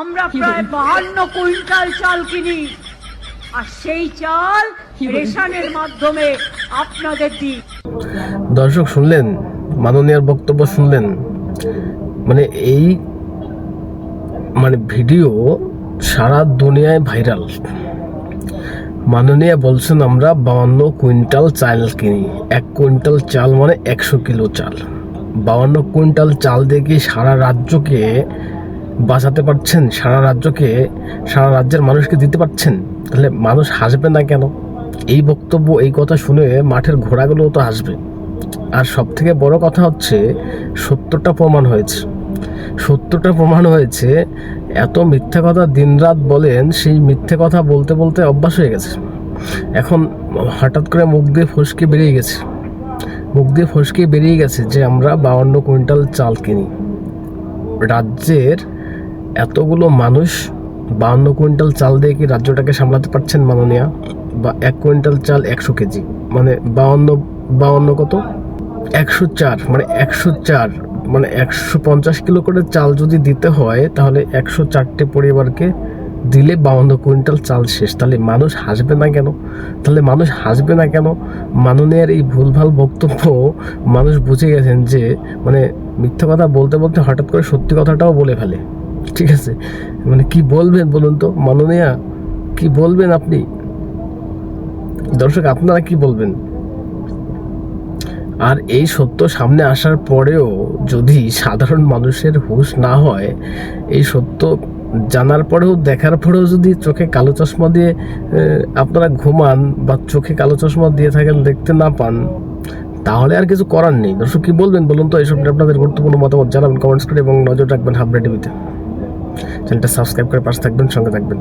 আমরা প্রায় বাহান্ন কুইন্টাল চাল কিনি। আর সেই চাল রেশনের মাধ্যমে আপনাদের দিই। দর্শক শুনলেন? মাননীয়ার বক্তব্য শুনলেন? মানে এই মানে ভিডিও সারা দুনিয়ায় ভাইরাল। মাননীয়া বলছেন আমরা বাউন্ন কুইন্টাল চাল কিনি। এক কুইন্টাল চাল মানে একশো কিলো চাল। বাউন্ন কুইন্টাল চাল দিয়ে কি সারা রাজ্যকে বাঁচাতে পারছেন? সারা রাজ্যকে, সারা রাজ্যের মানুষকে দিতে পারছেন? তাহলে মানুষ হাসবে না কেন? এই বক্তব্য, এই কথা শুনে মাঠের ঘোড়াগুলোও তো হাসবে। আর সব থেকে বড় কথা হচ্ছে, সত্যটা প্রমাণ হয়েছে। সত্যটা প্রমাণ হয়েছে, এত মিথ্যা কথা দিনরাত বলেন, সেই মিথ্যে কথা বলতে বলতে অভ্যাস হয়ে গেছে। এখন হঠাৎ করে মুখ দিয়ে ফসকে বেরিয়ে গেছে। মুখ দিয়ে ফসকে বেরিয়ে গেছে যে আমরা বাউন্ন কুইন্টাল চাল কিনি। রাজ্যের এতগুলো মানুষ বাউন্ন কুইন্টাল চাল দিয়ে কি রাজ্যটাকে সামলাতে পারছেন মাননীয়া? বা এক কুইন্টাল চাল একশো কেজি। মানে বাউন্ন বাউন্ন কত? একশো চার মানে একশো চার মানে একশো পঞ্চাশ কিলো করে চাল যদি দিতে হয়, তাহলে একশো চারটে পরিবারকে দিলে বাউন্ন কুইন্টাল চাল শেষ। তাহলে মানুষ হাসবে না কেন? তাহলে মানুষ হাসবে না কেন? মাননীয়ার এই ভুলভাল বক্তব্য মানুষ বুঝে গেছেন যে মানে মিথ্যা কথা বলতে বলতে হঠাৎ করে সত্যি কথাটাও বলে ফেলে। ঠিক আছে? মানে কি বলবেন বলুন তো? মাননীয়া, কি বলবেন আপনি? দর্শক, আপনারা কি বলবেন? আর এই সত্য সামনে আসার পরেও যদি সাধারণ মানুষের হুশ না হয়, এই সত্য জানার পরেও, দেখার পরেও যদি চোখে কালো চশমা দিয়ে আপনারা ঘুমান বা চোখে কালো চশমা দিয়ে থাকেন, দেখতে না পান, তাহলে আর কিছু করার নেই। দর্শক, কি বলবেন বলুন তো? এইসব নিয়ে আপনাদের গুরুত্বপূর্ণ মতামত জানাবেন, কমেন্টস করে এবং নজর রাখবেন হাবড়া টিভিতে। চ্যানেলটা সাবস্ক্রাইব করে পাশে থাকবেন সঙ্গে থাকবেন।